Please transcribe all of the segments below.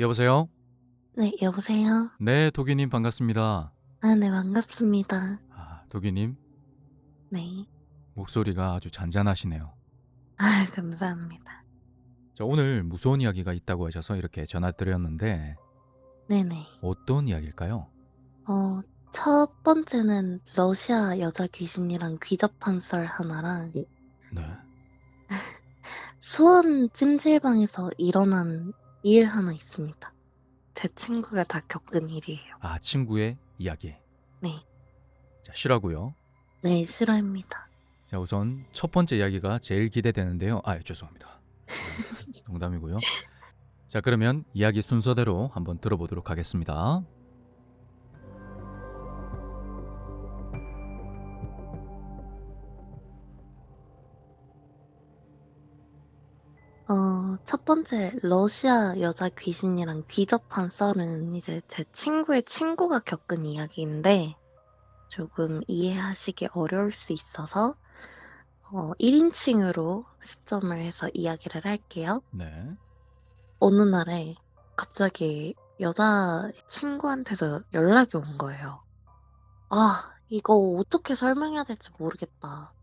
여보세요? 네, 여보세요? 네, 도기님 반갑습니다. 아, 네, 반갑습니다. 아, 도기님, 네. 목소리가 아주 잔잔하시네요. 아, 감사합니다. 저 오늘 무서운 이야기가 있다고 하셔서 이렇게 전화드렸는데 네네. 어떤 이야기일까요? 어, 첫 번째는 러시아 여자 귀신이랑 귀접한 썰 하나랑 네. 수원 찜질방에서 일어난 일 하나 있습니다. 제 친구가 다 겪은 일이에요. 아, 친구의 이야기. 네. 자, 쉬라고요. 네, 싫어합니다. 자, 우선 첫 번째 이야기가 제일 기대되는데요. 아, 죄송합니다. 네, 농담이고요. 자, 그러면 이야기 순서대로 한번 들어보도록 하겠습니다. 어, 첫 번째 러시아 여자 귀신이랑 귀접한 썰은 이제 제 친구의 친구가 겪은 이야기인데 조금 이해하시기 어려울 수 있어서 어, 1인칭으로 시점을 해서 이야기를 할게요. 네. 어느 날에 갑자기 여자 친구한테서 연락이 온 거예요. 아, 이거 어떻게 설명해야 될지 모르겠다.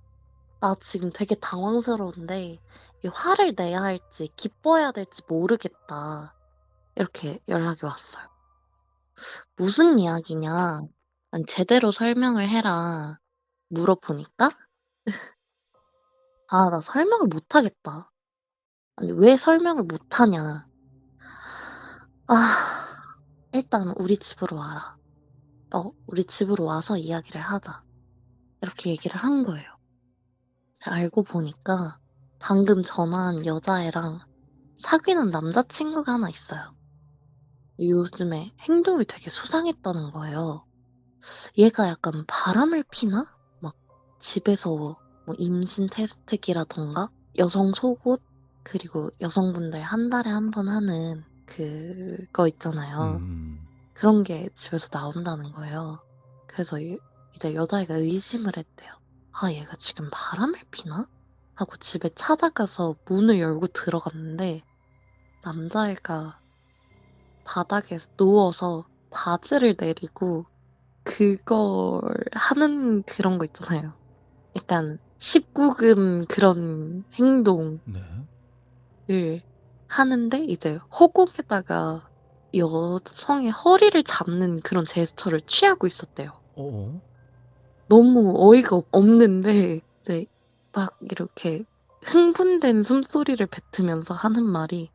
나 지금 되게 당황스러운데 이 화를 내야 할지 기뻐해야 될지 모르겠다. 이렇게 연락이 왔어요. 무슨 이야기냐? 난 제대로 설명을 해라. 물어보니까 아, 나 설명을 못하겠다. 아니, 왜 설명을 못하냐? 아, 일단 우리 집으로 와라. 어, 우리 집으로 와서 이야기를 하자. 이렇게 얘기를 한 거예요. 알고 보니까 방금 전화한 여자애랑 사귀는 남자친구가 하나 있어요. 요즘에 행동이 되게 수상했다는 거예요. 얘가 약간 바람을 피나? 막 집에서 뭐 임신 테스트기라던가 여성 속옷 그리고 여성분들 한 달에 한 번 하는 그거 있잖아요. 음, 그런 게 집에서 나온다는 거예요. 그래서 이- 이제 여자애가 의심을 했대요. 아, 얘가 지금 바람을 피나? 하고 집에 찾아가서 문을 열고 들어갔는데 남자애가 바닥에 누워서 바지를 내리고 그걸 하는 그런 거 있잖아요. 약간 19금 그런 행동 네. 을 하는데 이제 허공에다가 여성의 허리를 잡는 그런 제스처를 취하고 있었대요. 어? 너무 어이가 없- 없는데 막 이렇게 흥분된 숨소리를 뱉으면서 하는 말이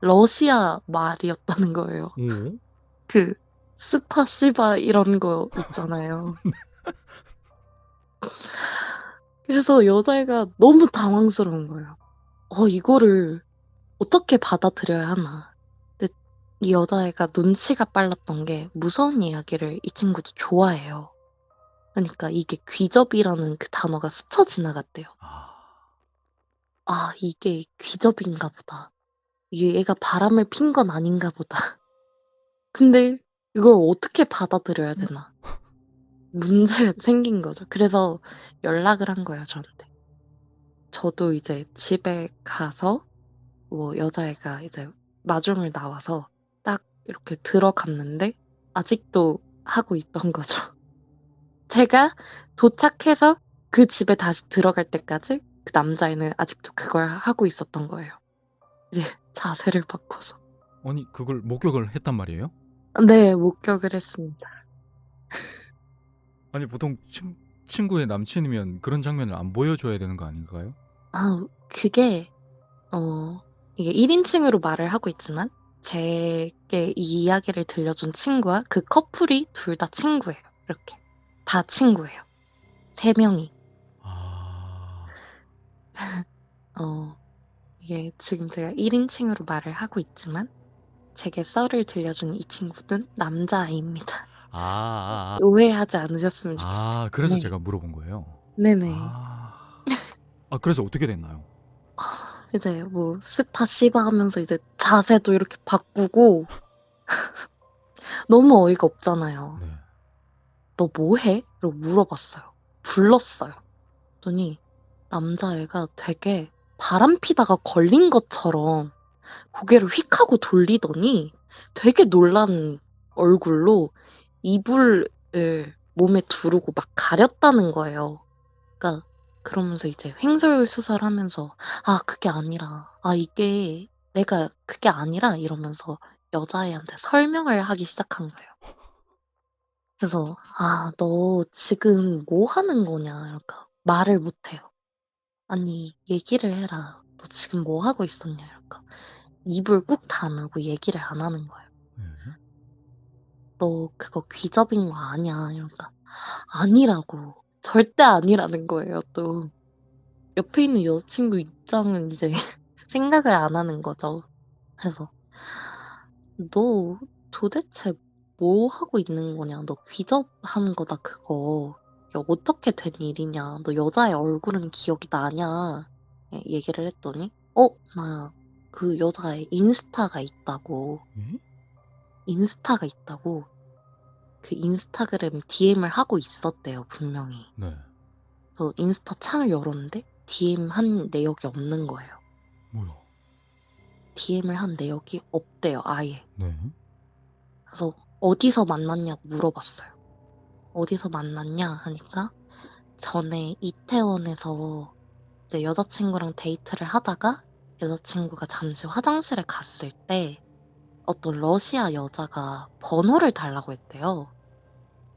러시아 말이었다는 거예요. 오? 그 스파시바 이런 거 있잖아요. 그래서 여자애가 너무 당황스러운 거예요. 어, 이거를 어떻게 받아들여야 하나. 근데 이 여자애가 눈치가 빨랐던 게 무서운 이야기를 이 친구도 좋아해요. 그러니까 이게 귀접이라는 그 단어가 스쳐 지나갔대요. 아, 아, 이게 귀접인가 보다. 이게 얘가 바람을 핀 건 아닌가 보다. 근데 이걸 어떻게 받아들여야 되나. 문제가 생긴 거죠. 그래서 연락을 한 거예요, 저한테. 저도 이제 집에 가서 뭐 여자애가 이제 마중을 나와서 딱 이렇게 들어갔는데 아직도 하고 있던 거죠. 제가 도착해서 그 집에 다시 들어갈 때까지 그 남자애는 아직도 그걸 하고 있었던 거예요. 이제 자세를 바꿔서. 아니 그걸 목격을 했단 말이에요? 네, 목격을 했습니다. 아니 보통 친, 친구의 남친이면 그런 장면을 안 보여줘야 되는 거 아닌가요? 아, 그게, 어, 이게 1인칭으로 말을 하고 있지만, 제게 이 이야기를 들려준 친구와 그 커플이 둘 다 친구예요. 이렇게. 다 친구예요. 세 명이. 아, 어, 이게 지금 제가 1인칭으로 말을 하고 있지만, 제게 썰을 들려준 이 친구는 남자아이입니다. 아, 아, 아, 오해하지 않으셨으면 좋겠어요. 아, 그래서 네. 제가 물어본 거예요. 네네. 아, 아 그래서 어떻게 됐나요? 이제 뭐 스파 씹어 하면서 이제 자세도 이렇게 바꾸고 너무 어이가 없잖아요. 네. 너 뭐해? 라고 물어봤어요. 불렀어요. 그랬더니 남자애가 되게 바람 피다가 걸린 것처럼 고개를 휙 하고 돌리더니 되게 놀란 얼굴로 이불을 몸에 두르고 막 가렸다는 거예요. 그러니까 그러면서 이제 횡설수설 하면서 아 그게 아니라 아 이게 내가 그게 아니라 이러면서 여자애한테 설명을 하기 시작한 거예요. 그래서 아 너 지금 뭐 하는 거냐 이러니까 말을 못 해요. 아니 얘기를 해라. 너 지금 뭐 하고 있었냐 이러니까 입을 꾹 다물고 얘기를 안 하는 거예요. 예. 너 그거 귀접인 거 아니야 이러니까 아니라고 절대 아니라는 거예요 또 옆에 있는 여자친구 입장은 이제 생각을 안 하는 거죠 그래서 너 도대체 뭐 하고 있는 거냐 너 귀접하는 거다 그거 이게 어떻게 된 일이냐 너 여자의 얼굴은 기억이 나냐 예, 얘기를 했더니 어 나 그 여자의 인스타가 있다고 예? 인스타가 있다고 그 인스타그램 DM을 하고 있었대요, 분명히. 네. 그래서 인스타 창을 열었는데 DM 한 내역이 없는 거예요. 뭐야? DM을 한 내역이 없대요, 아예. 네. 그래서 어디서 만났냐고 물어봤어요. 어디서 만났냐 하니까 전에 이태원에서 여자친구랑 데이트를 하다가 여자친구가 잠시 화장실에 갔을 때 어떤 러시아 여자가 번호를 달라고 했대요.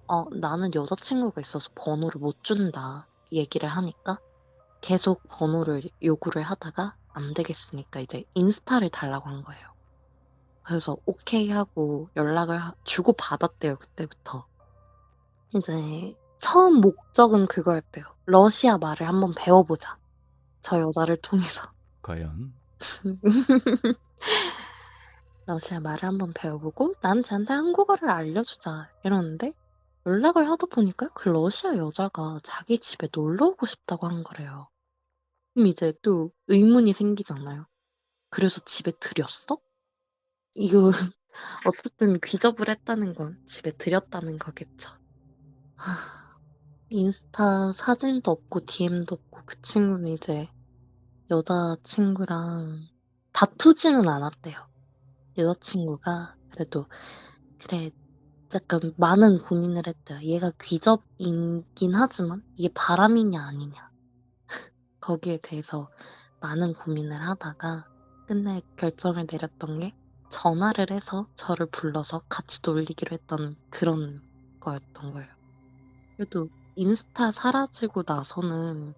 어, 나는 여자친구가 있어서 번호를 못 준다. 얘기를 하니까 계속 번호를 요구를 하다가 안 되겠으니까 이제 인스타를 달라고 한 거예요. 그래서 오케이 하고 연락을 하- 주고 받았대요, 그때부터. 이제 처음 목적은 그거였대요. 러시아 말을 한번 배워보자. 저 여자를 통해서. 과연? 러시아 말을 한번 배워보고 난 쟤한테 한국어를 알려주자 이러는데 연락을 하다 보니까 그 러시아 여자가 자기 집에 놀러 오고 싶다고 한 거래요. 그럼 이제 또 의문이 생기잖아요. 그래서 집에 들였어? 이거 어쨌든 귀접을 했다는 건 집에 들였다는 거겠죠. 하, 인스타 사진도 없고 DM도 없고 그 친구는 이제 여자친구랑 다투지는 않았대요. 여자친구가 그래도 그래 약간 많은 고민을 했대요. 얘가 귀접이긴 하지만 이게 바람이냐 아니냐 거기에 대해서 많은 고민을 하다가 끝내 결정을 내렸던 게 전화를 해서 저를 불러서 같이 놀리기로 했던 그런 거였던 거예요. 그래도 인스타 사라지고 나서는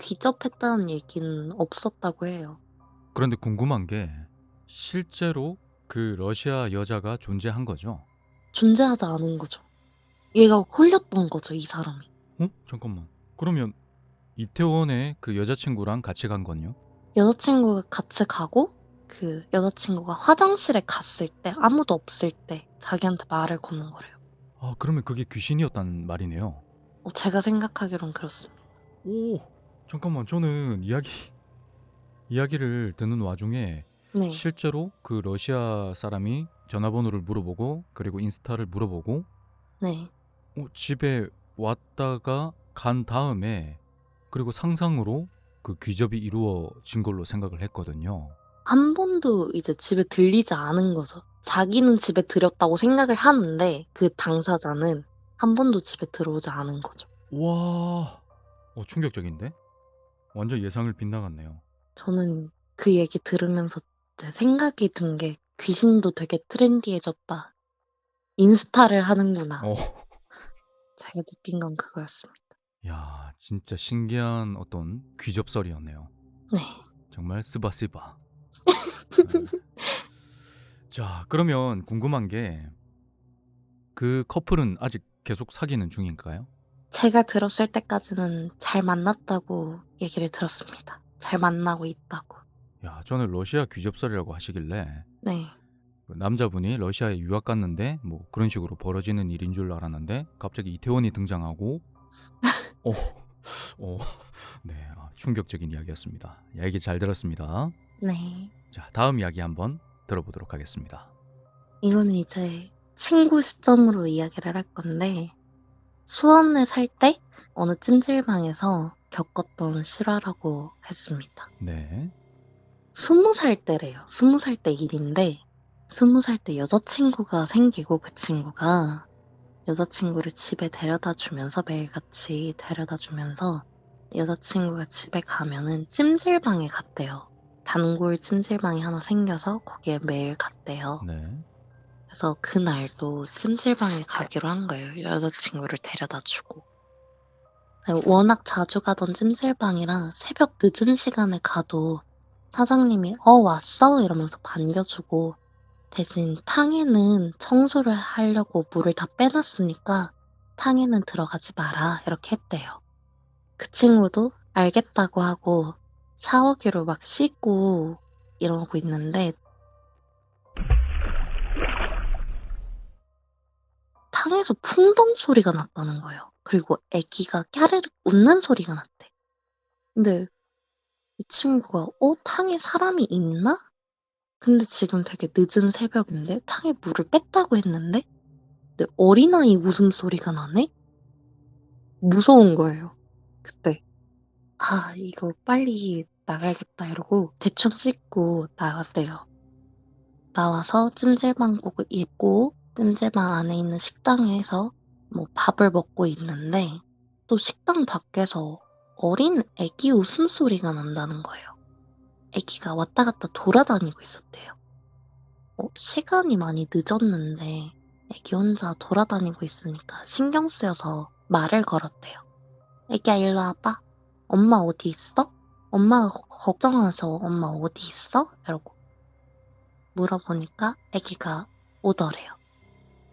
귀접했다는 얘기는 없었다고 해요. 그런데 궁금한 게 실제로 그 러시아 여자가 존재한 거죠? 존재하지 않은 거죠. 얘가 홀렸던 거죠, 이 사람이. 어? 잠깐만. 그러면 이태원에 그 여자친구랑 같이 간 건요? 여자친구가 같이 가고 그 여자친구가 화장실에 갔을 때 아무도 없을 때 자기한테 말을 거는 거래요. 아, 그러면 그게 귀신이었단 말이네요. 어, 제가 생각하기론 그렇습니다. 오, 잠깐만. 저는 이야기 이야기를 듣는 와중에 네. 실제로 그 러시아 사람이 전화번호를 물어보고 그리고 인스타를 물어보고 네. 어, 집에 왔다가 간 다음에 그리고 상상으로 그 귀접이 이루어진 걸로 생각을 했거든요. 한 번도 이제 집에 들리지 않은 거죠. 자기는 집에 들였다고 생각을 하는데 그 당사자는 한 번도 집에 들어오지 않은 거죠. 와, 어, 충격적인데? 완전 예상을 빗나갔네요. 저는 그 얘기 들으면서 제 생각이 든 게 귀신도 되게 트렌디해졌다. 인스타를 하는구나. 어, 제가 느낀 건 그거였습니다. 야, 진짜 신기한 어떤 귀접설이었네요. 네. 정말 스바스바. 자, 그러면 궁금한 게 그 커플은 아직 계속 사귀는 중인가요? 제가 들었을 때까지는 잘 만났다고 얘기를 들었습니다. 잘 만나고 있다고. 야, 저는 러시아 귀접설이라고 하시길래 네. 그 남자분이 러시아에 유학 갔는데 뭐 그런 식으로 벌어지는 일인 줄 알았는데 갑자기 이태원이 등장하고 어, 어, 네, 아, 충격적인 이야기였습니다. 이야기 잘 들었습니다. 네. 자, 다음 이야기 한번 들어보도록 하겠습니다. 이거는 이제 친구 시점으로 이야기를 할 건데, 수원에 살 때 어느 찜질방에서 겪었던 실화라고 했습니다. 네, 스무 살 때래요. 스무 살 때 일인데, 스무 살 때 여자친구가 생기고 그 친구가 여자친구를 집에 데려다 주면서 매일같이 데려다 주면서 여자친구가 집에 가면은 찜질방에 갔대요. 단골 찜질방이 하나 생겨서 거기에 매일 갔대요. 네. 그래서 그날도 찜질방에 가기로 한 거예요. 여자친구를 데려다 주고. 워낙 자주 가던 찜질방이라 새벽 늦은 시간에 가도 사장님이 어 왔어? 이러면서 반겨주고 대신 탕에는 청소를 하려고 물을 다 빼놨으니까 탕에는 들어가지 마라 이렇게 했대요. 그 친구도 알겠다고 하고 샤워기로 막 씻고 이러고 있는데 탕에서 풍덩 소리가 났다는 거예요. 그리고 애기가 까르르 웃는 소리가 났대. 근데 이 친구가 어 탕에 사람이 있나? 근데 지금 되게 늦은 새벽인데 탕에 물을 뺐다고 했는데 근데 어린아이 웃음소리가 나네? 무서운 거예요. 그때 아 이거 빨리 나가야겠다 이러고 대충 씻고 나갔대요. 나와서 찜질방 보고 입고 찜질방 안에 있는 식당에서 뭐 밥을 먹고 있는데 또 식당 밖에서 어린 애기 웃음소리가 난다는 거예요. 애기가 왔다 갔다 돌아다니고 있었대요. 어, 시간이 많이 늦었는데 애기 혼자 돌아다니고 있으니까 신경 쓰여서 말을 걸었대요. 애기야 일로 와봐. 엄마 어디 있어? 엄마가 거- 걱정하셔. 엄마 어디 있어? 이러고 물어보니까 애기가 오더래요.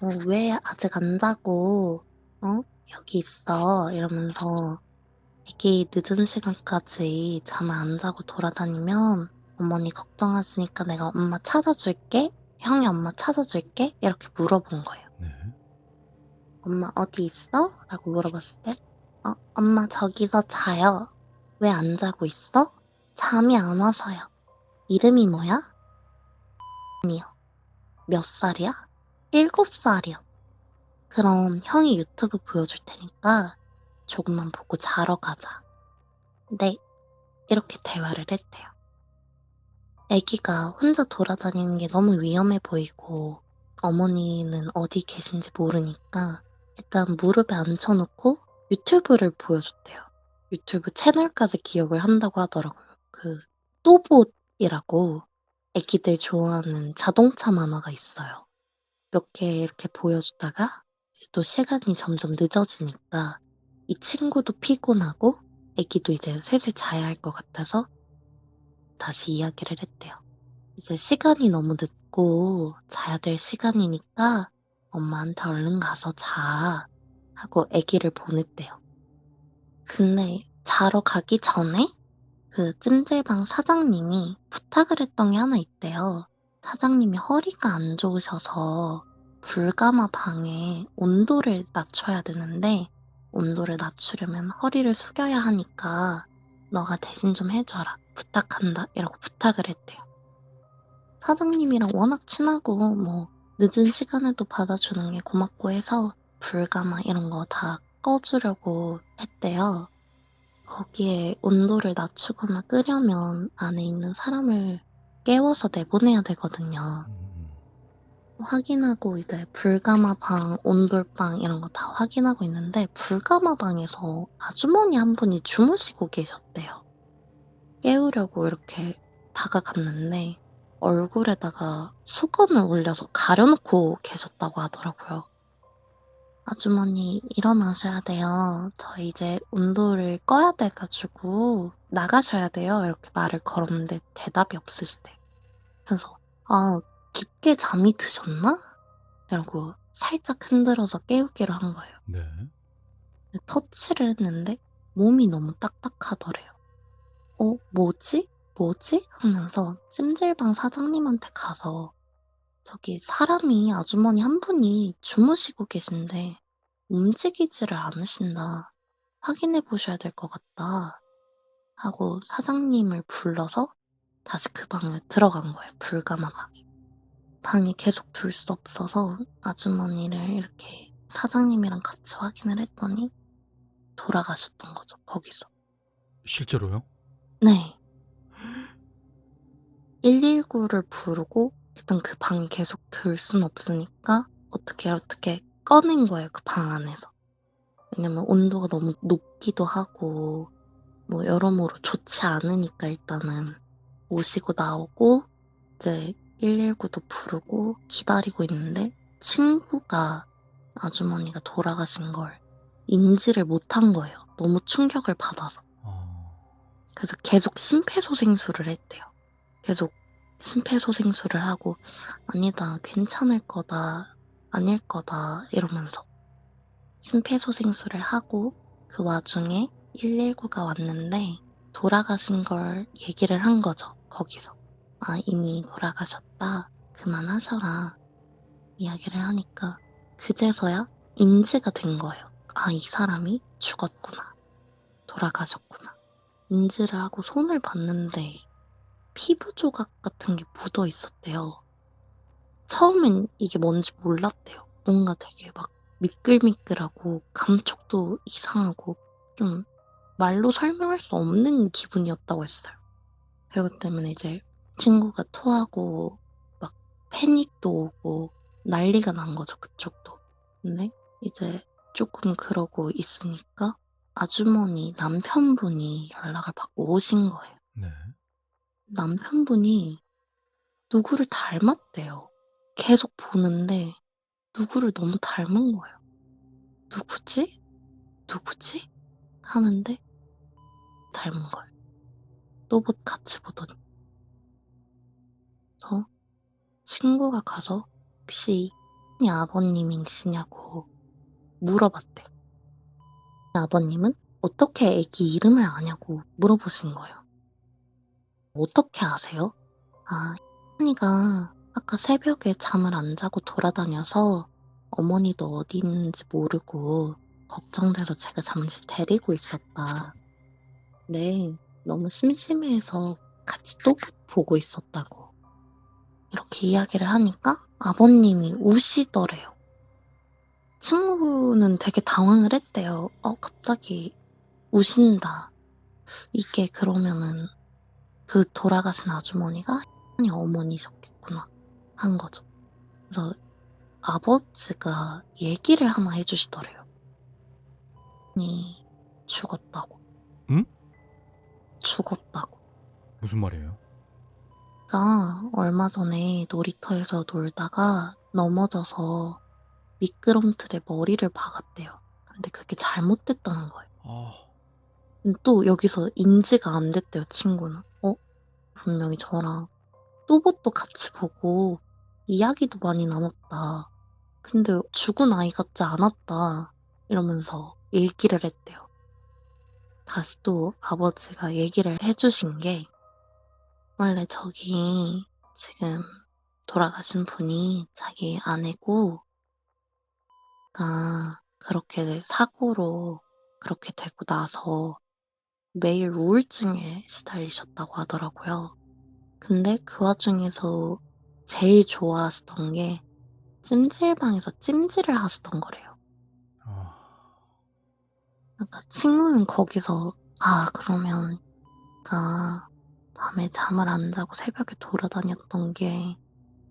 어, 왜 아직 안 자고 어 여기 있어 이러면서 애기 늦은 시간까지 잠을 안 자고 돌아다니면 어머니 걱정하시니까 내가 엄마 찾아줄게 형이 엄마 찾아줄게 이렇게 물어본 거예요. 네. 엄마 어디 있어? 라고 물어봤을 때 어, 엄마 저기서 자요. 왜 안 자고 있어? 잠이 안 와서요. 이름이 뭐야? 아니요. 몇 살이야? 일곱 살이요. 그럼 형이 유튜브 보여줄 테니까 조금만 보고 자러 가자. 네. 이렇게 대화를 했대요. 아기가 혼자 돌아다니는 게 너무 위험해 보이고 어머니는 어디 계신지 모르니까 일단 무릎에 앉혀놓고 유튜브를 보여줬대요. 유튜브 채널까지 기억을 한다고 하더라고요. 그 또봇이라고 애기들 좋아하는 자동차 만화가 있어요. 몇 개 이렇게 보여주다가 또 시간이 점점 늦어지니까 이 친구도 피곤하고 애기도 이제 슬슬 자야 할 것 같아서 다시 이야기를 했대요. 이제 시간이 너무 늦고 자야 될 시간이니까 엄마한테 얼른 가서 자 하고 애기를 보냈대요. 근데 자러 가기 전에 그 찜질방 사장님이 부탁을 했던 게 하나 있대요. 사장님이 허리가 안 좋으셔서 불가마 방에 온도를 낮춰야 되는데 온도를 낮추려면 허리를 숙여야 하니까 너가 대신 좀 해줘라. 부탁한다. 이라고 부탁을 했대요. 사장님이랑 워낙 친하고 뭐 늦은 시간에도 받아주는 게 고맙고 해서 불가마 이런 거 다 꺼주려고 했대요. 거기에 온도를 낮추거나 끄려면 안에 있는 사람을 깨워서 내보내야 되거든요. 음, 확인하고 이제 불가마방, 온돌방 이런 거 다 확인하고 있는데 불가마방에서 아주머니 한 분이 주무시고 계셨대요. 깨우려고 이렇게 다가갔는데 얼굴에다가 수건을 올려서 가려놓고 계셨다고 하더라고요. 아주머니 일어나셔야 돼요. 저 이제 온도를 꺼야 돼가지고 나가셔야 돼요. 이렇게 말을 걸었는데 대답이 없으시대. 그래서 아 깊게 잠이 드셨나? 이러고 살짝 흔들어서 깨우기로 한 거예요. 네. 터치를 했는데 몸이 너무 딱딱하더래요. 어, 뭐지? 뭐지? 하면서 찜질방 사장님한테 가서 저기 사람이 아주머니 한 분이 주무시고 계신데 움직이지를 않으신다. 확인해 보셔야 될 것 같다. 하고 사장님을 불러서 다시 그 방에 들어간 거예요. 불가마 방에. 방에 계속 둘 수 없어서 아주머니를 이렇게 사장님이랑 같이 확인을 했더니 돌아가셨던 거죠. 거기서. 실제로요? 네. 119를 부르고 어쨌든 그 방에 계속 들 순 없으니까 어떻게 어떻게 꺼낸 거예요. 그 방 안에서. 왜냐면 온도가 너무 높기도 하고 뭐 여러모로 좋지 않으니까 일단은 오시고 나오고 이제 119도 부르고 기다리고 있는데 친구가 아주머니가 돌아가신 걸 인지를 못한 거예요. 너무 충격을 받아서. 아, 그래서 계속 심폐소생술을 했대요. 계속 심폐소생술을 하고 아니다 괜찮을 거다 아닐 거다 이러면서 심폐소생술을 하고 그 와중에 119가 왔는데 돌아가신 걸 얘기를 한 거죠 거기서 아 이미 돌아가셨다. 그만하셔라. 이야기를 하니까 그제서야 인지가 된 거예요 아 이 사람이 죽었구나. 돌아가셨구나. 인지를 하고 손을 봤는데 피부 조각 같은 게 묻어 있었대요. 처음엔 이게 뭔지 몰랐대요. 뭔가 되게 막 미끌미끌하고 감촉도 이상하고 좀 말로 설명할 수 없는 기분이었다고 했어요. 그것 때문에 이제 친구가 토하고 막 패닉도 오고 난리가 난 거죠, 그쪽도. 근데 이제 조금 그러고 있으니까 아주머니 남편분이 연락을 받고 오신 거예요. 네. 남편분이 누구를 닮았대요. 계속 보는데 누구를 너무 닮은 거예요. 누구지? 누구지? 하는데 닮은 거예요. 또봇 같이 보더니 저 친구가 가서 혹시 이 아버님이시냐고 물어봤대요. 아버님은 어떻게 애기 이름을 아냐고 물어보신 거예요. 어떻게 아세요? 아, 현이가 아까 새벽에 잠을 안 자고 돌아다녀서 어머니도 어디 있는지 모르고 걱정돼서 제가 잠시 데리고 있었다. 네, 너무 심심해서 같이 또 보고 있었다고. 이렇게 이야기를 하니까 아버님이 우시더래요. 친구는 되게 당황을 했대요. 어, 갑자기 우신다. 이게 그러면은 그 돌아가신 아주머니가 이 어머니셨겠구나 한 거죠. 그래서 아버지가 얘기를 하나 해주시더래요. 이 죽었다고. 응? 죽었다고. 무슨 말이에요? 가 얼마 전에 놀이터에서 놀다가 넘어져서 미끄럼틀에 머리를 박았대요. 근데 그게 잘못됐다는 거예요. 아, 또 여기서 인지가 안 됐대요, 친구는. 어? 분명히 저랑 또봇도 같이 보고 이야기도 많이 나눴다. 근데 죽은 아이 같지 않았다. 이러면서 얘기를 했대요. 다시 또 아버지가 얘기를 해주신 게 원래 저기 지금 돌아가신 분이 자기 아내고 아 그렇게 사고로 그렇게 되고 나서 매일 우울증에 시달리셨다고 하더라고요. 근데 그 와중에서 제일 좋아하시던 게 찜질방에서 찜질을 하시던 거래요. 아, 그러니까 친구는 거기서 아 그러면 나 밤에 잠을 안 자고 새벽에 돌아다녔던 게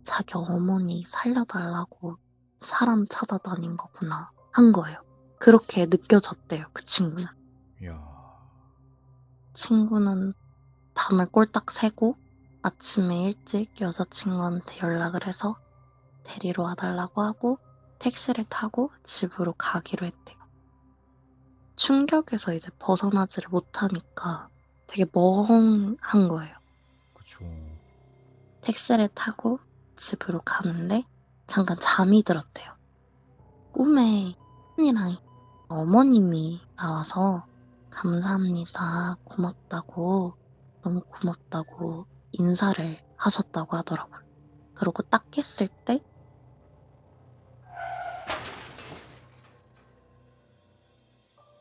자기 어머니 살려달라고 사람 찾아다닌 거구나 한 거예요. 그렇게 느껴졌대요 그 친구는. 야, 친구는 밤을 꼴딱 새고 아침에 일찍 여자친구한테 연락을 해서 데리러 와달라고 하고 택시를 타고 집으로 가기로 했대요. 충격에서 이제 벗어나지를 못하니까 되게 멍한 거예요. 그쵸. 택시를 타고 집으로 가는데 잠깐 잠이 들었대요. 꿈에 언니랑 어머님이 나와서 감사합니다, 고맙다고, 너무 고맙다고 인사를 하셨다고 하더라고요. 그러고 딱 깼을 때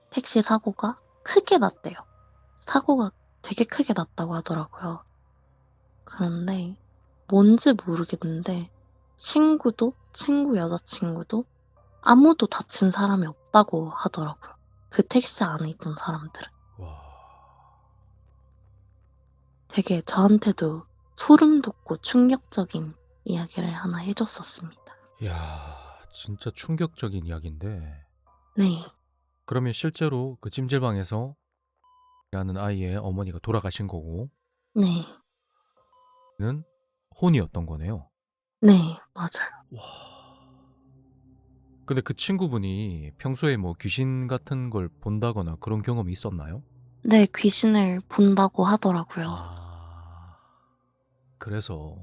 택시 사고가 크게 났대요. 사고가 되게 크게 났다고 하더라고요. 그런데 뭔지 모르겠는데 친구도 친구 여자친구도 아무도 다친 사람이 없다고 하더라고요. 그 택시 안에 있던 사람들은. 와, 되게 저한테도 소름 돋고 충격적인 이야기를 하나 해줬었습니다. 이야, 진짜 충격적인 이야기인데. 네, 그러면 실제로 그 찜질방에서 라는 아이의 어머니가 돌아가신 거고, 네, 는 혼이었던 거네요. 네, 맞아요. 와. 근데 그 친구분이 평소에 뭐 귀신 같은 걸 본다거나 그런 경험이 있었나요? 네, 귀신을 본다고 하더라고요. 아, 그래서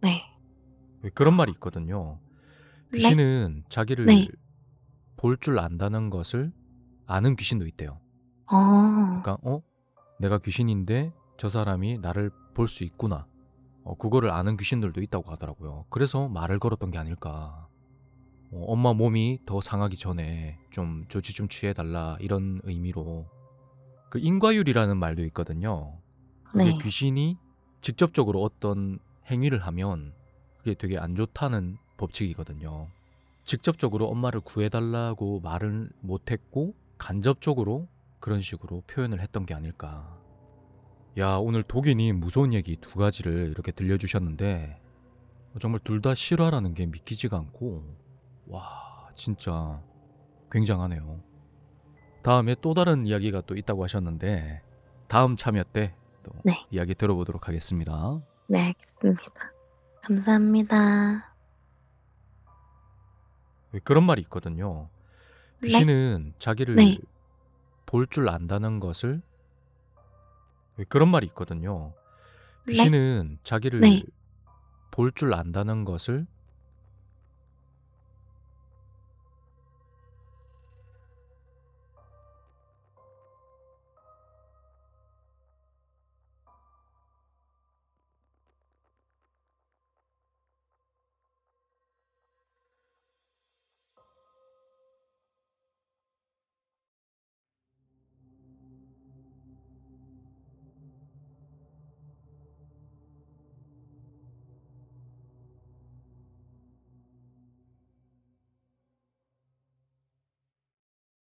네, 왜 그런 말이 있거든요. 네? 귀신은 자기를 네. 볼 줄 안다는 것을 아는 귀신도 있대요. 어, 그러니까 어? 내가 귀신인데 저 사람이 나를 볼 수 있구나. 어, 그거를 아는 귀신들도 있다고 하더라고요. 그래서 말을 걸었던 게 아닐까. 어, 엄마 몸이 더 상하기 전에 좀 조치 좀 취해달라 이런 의미로 그 인과율이라는 말도 있거든요. 그게 네, 귀신이 직접적으로 어떤 행위를 하면 그게 되게 안 좋다는 법칙이거든요. 직접적으로 엄마를 구해달라고 말을 못했고 간접적으로 그런 식으로 표현을 했던 게 아닐까. 야, 오늘 독인이 무서운 얘기 두 가지를 이렇게 들려주셨는데 정말 둘 다 실화라는 게 믿기지가 않고 와, 진짜 굉장하네요. 다음에 또 다른 이야기가 또 있다고 하셨는데 다음 참여 때 또 네. 이야기 들어보도록 하겠습니다. 네, 알겠습니다. 감사합니다. 왜 그런 말이 있거든요. 네? 귀신은 자기를 네. 볼줄 안다는 것을 왜 그런 말이 있거든요. 네? 귀신은 자기를 네. 볼줄 안다는 것을